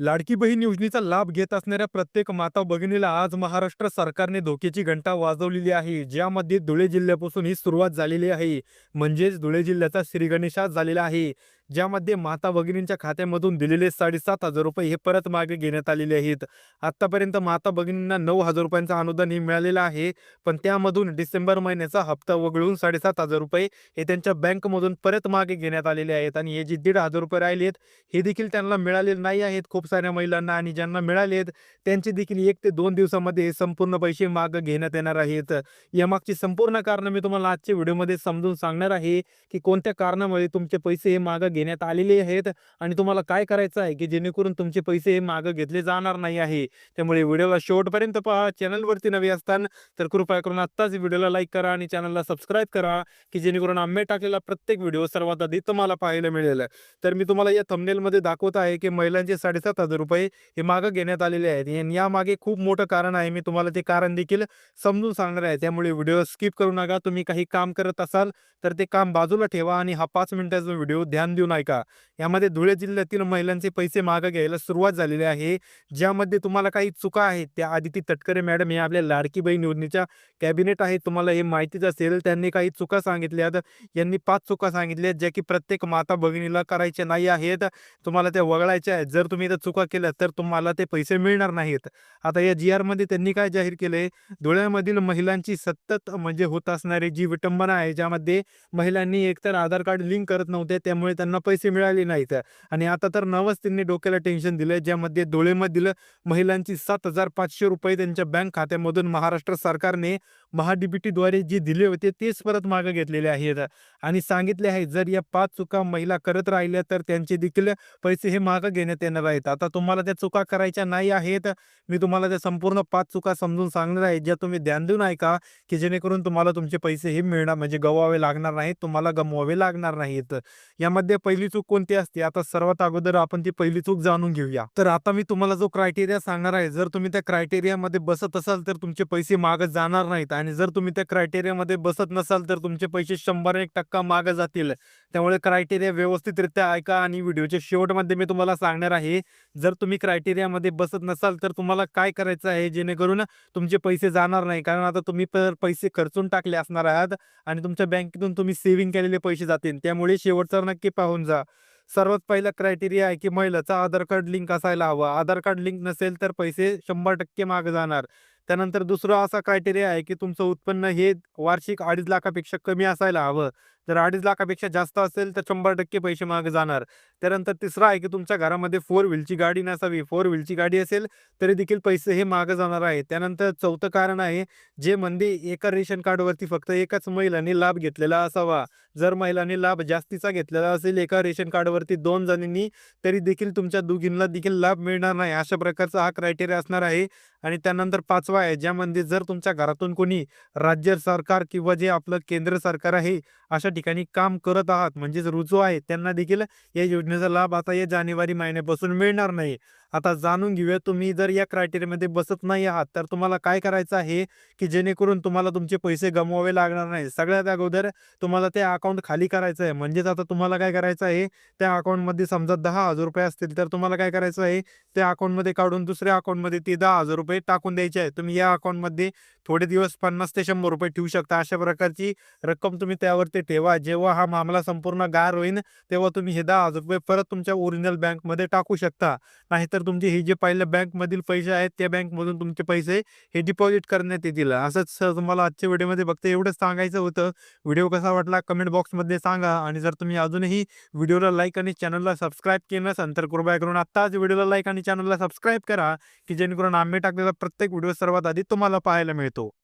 लाडकी बहीण योजनेचा लाभ घेत असणाऱ्या प्रत्येक माता भगिनीला आज महाराष्ट्र सरकारने धोक्याची घंटा वाजवलेली आहे. ज्यामध्ये धुळे जिल्ह्यापासून ही सुरुवात झालेली आहे. म्हणजेच धुळे जिल्ह्याचा श्रीगणेशात झालेला आहे. ज्यामध्ये माता भगिनींच्या खात्यामधून दिलेले साडेसात हजार रुपये हे परत मागे घेण्यात आलेले आहेत. आतापर्यंत माता भगिनींना नऊ हजार रुपयांचं अनुदान हे मिळालेलं आहे पण त्यामधून डिसेंबर महिन्याचा हप्ता वगळून साडेसात हजार रुपये हे त्यांच्या बँकमधून परत मागे घेण्यात आलेले आहेत आणि हे जे दीड हजार रुपये राहिले आहेत हे देखील त्यांना मिळालेले नाही आहेत. खूप साऱ्या महिलांना आणि ज्यांना मिळाले आहेत त्यांचे देखील एक ते दोन दिवसामध्ये हे संपूर्ण पैसे मागे घेण्यात येणार आहेत. यामागची संपूर्ण कारणं मी तुम्हाला आजच्या व्हिडिओमध्ये समजून सांगणार आहे की कोणत्या कारणामुळे तुमचे पैसे हे मागे घेण्यात आलेले आहेत आणि तुम्हाला काय करायचं आहे की जेणेकरून तुमचे पैसे हे मागं घेतले जाणार नाही आहे. त्यामुळे व्हिडिओला शेवटपर्यंत पहा चॅनलवरती नवी असताना तर कृपया करून आत्ताच व्हिडिओला लाईक करा आणि चॅनलला सबस्क्राईब करा की जेणेकरून आम्ही टाकलेला प्रत्येक व्हिडिओ सर्वात आधी तुम्हाला पाहायला मिळेल. तर मी तुम्हाला या थंबनेलमध्ये दाखवत आहे की महिलांचे साडेसात हजार रुपये हे मागं घेण्यात आलेले आहेत. आणि यामागे खूप मोठं कारण आहे मी तुम्हाला ते कारण देखील समजून सांगणार आहे. त्यामुळे व्हिडिओ स्किप करू नका. तुम्ही काही काम करत असाल तर ते काम बाजूला ठेवा आणि हा पाच मिनिटाचा व्हिडिओ ध्यान देऊन ऐका यामध्ये धुळे जिल्ह्यातील महिलांचे पैसे मागं घ्यायला सुरुवात झालेली आहे. ज्यामध्ये तुम्हाला काही चुका आहेत त्या आदिती तटकरे मॅडम हे आपल्या लाडकी बहीण योजनेच्या कॅबिनेट आहे तुम्हाला हे माहितीच असेल त्यांनी काही चुका सांगितल्यात. यांनी पाच चुका सांगितल्या ज्या की प्रत्येक माता भगिनीला करायच्या नाही आहेत. तुम्हाला त्या वगळायच्या आहेत. जर तुम्ही त्या चुका केल्या तर तुम्हाला ते पैसे मिळणार नाहीत. आता या जी आरमध्ये त्यांनी काय जाहीर केलंय? धुळ्यामधील महिलांची सतत म्हणजे होत असणारी जी विटंबना आहे ज्यामध्ये महिलांनी एकतर आधार कार्ड लिंक करत नव्हते त्यामुळे त्यांना पैसे मिळाले नाहीत. आणि आता तर नवच त्यांनी डोक्याला टेन्शन दिलं ज्यामध्ये धुळेमधील महिलांची सात हजार पाचशे रुपये त्यांच्या बँक खात्यामधून महाराष्ट्र सरकारने महाडीबीटीद्वारे जे दिले होते तेच परत मागे घेतलेले आहेत. आणि सांगितले आहे जर या पाच चुका महिला करत राहिल्या तर त्यांचे देखील पैसे हे मागे घेण्यात येणार आहेत. आता तुम्हाला त्या चुका करायच्या नाही आहेत मी तुम्हाला त्या संपूर्ण पाच चुका समजून सांगणार आहे. ज्या तुम्ही ध्यान देऊन ऐका की जेणेकरून तुम्हाला तुमचे पैसे हे मिळणार म्हणजे गवावे लागणार नाहीत तुम्हाला गमवावे लागणार नाहीत. यामध्ये पहिली चूक कोणती असते? आता सर्वात अगोदर आपण ती पहिली चूक जाणून घेऊया. तर आता मी तुम्हाला जो क्रायटेरिया सांगणार आहे जर तुम्ही त्या क्रायटेरियामध्ये बसत असाल तर तुमचे पैसे मागे जाणार नाहीत. आणि जर तुम्ही त्या क्रायटेरियामध्ये बसत नसाल तर तुमचे पैसे शंभर एक टक्का मागे जातील. त्यामुळे क्रायटेरिया व्यवस्थितरित्या ऐका. आणि व्हिडिओच्या शेवटमध्ये मी तुम्हाला सांगणार आहे जर तुम्ही क्रायटेरियामध्ये बसत नसाल तर तुम्हाला काय करायचं आहे? जेणेकरून तुमचे पैसे जाणार नाही. कारण आता तुम्ही पैसे खर्चून टाकले असणार आहात आणि तुमच्या बँकेतून तुम्ही सेव्हिंग केलेले पैसे जातील. त्यामुळे शेवटचा नक्की पाहून जा. सर्वात पहिला क्रायटेरिया आहे की महिलाचा आधार कार्ड लिंक असायला हवं. आधार कार्ड लिंक नसेल तर पैसे शंभर टक्के मागे जाणार. त्यानंतर दुसरा असा क्रायटेरिया आहे की तुमचं उत्पन्न हे वार्षिक अडीच लाखापेक्षा कमी असायला हवं. जर अडीच लाखापेक्षा जास्त असेल तर शंभर टक्के पैसे मागे जाणार. त्यानंतर तिसरा आहे की तुमच्या घरामध्ये फोर व्हीलची गाडी नसावी. फोर व्हीलची गाडी असेल तरी देखील पैसे हे मागे जाणार आहे. त्यानंतर चौथं कारण आहे जे म्हणजे एका रेशन कार्डवरती फक्त एकाच महिलांनी लाभ घेतलेला असावा. जर महिलांनी लाभ जास्तीचा घेतलेला असेल एका रेशन कार्डवरती दोन जणींनी तरी देखील तुमच्या दोघींना देखील लाभ मिळणार नाही. अशा प्रकारचा हा क्रायटेरिया असणार आहे. आणि त्यानंतर पाचवा आहे ज्यामध्ये जर तुमच्या घरातून कोणी राज्य सरकार किंवा जे आपलं केंद्र सरकार आहे अशा ठिकाणी काम करत आहात म्हणजेच रुजू आहेत त्यांना देखील या योजनेचा लाभ आता या जानेवारी महिन्यापासून मिळणार नाही आता जाणून घेऊया तुम्ही जर या क्रायटेरियामध्ये बसत नाही आहात तर तुम्हाला काय करायचं आहे की जेणेकरून तुम्हाला तुमचे पैसे गमवावे लागणार नाही. सगळ्यात अगोदर तुम्हाला ते अकाउंट खाली करायचं आहे. म्हणजेच आता तुम्हाला काय करायचं आहे त्या अकाउंटमध्ये समजा दहा हजार रुपये असतील तर तुम्हाला काय करायचं आहे त्या अकाउंटमध्ये काढून दुसऱ्या अकाउंटमध्ये ते दहा हजार रुपये टाकून द्यायचे आहे तुम्ही या अकाउंटमध्ये थोडे दिवस पन्नास ते शंभर रुपये ठेवू शकता. अशा प्रकारची रक्कम तुम्ही त्यावरती ठेवा. जेव्हा हा मामला संपूर्ण गार होईल तेव्हा तुम्ही हे दहा हजार रुपये परत तुमच्या ओरिजिनल बँकमध्ये टाकू शकता. नाहीतर तुमचे हे जे पहिले बँकमधील पैसे आहेत त्या बँकमधून तुमचे पैसे हे डिपॉझिट करण्यात येतील. असंच सर तुम्हाला आजच्या व्हिडिओमध्ये फक्त एवढंच सांगायचं होतं. व्हिडिओ कसा वाटला कमेंट बॉक्समध्ये सांगा आणि जर तुम्ही अजूनही व्हिडिओला लाईक आणि चॅनलला सबस्क्राईब केलं नसेल तर कृपया करून आत्ताच व्हिडिओला लाईक आणि चॅनलला सबस्क्राईब करा की जेणेकरून आम्ही टाकलेला प्रत्येक व्हिडिओ सर्वात आधी तुम्हाला पाहायला मिळतो.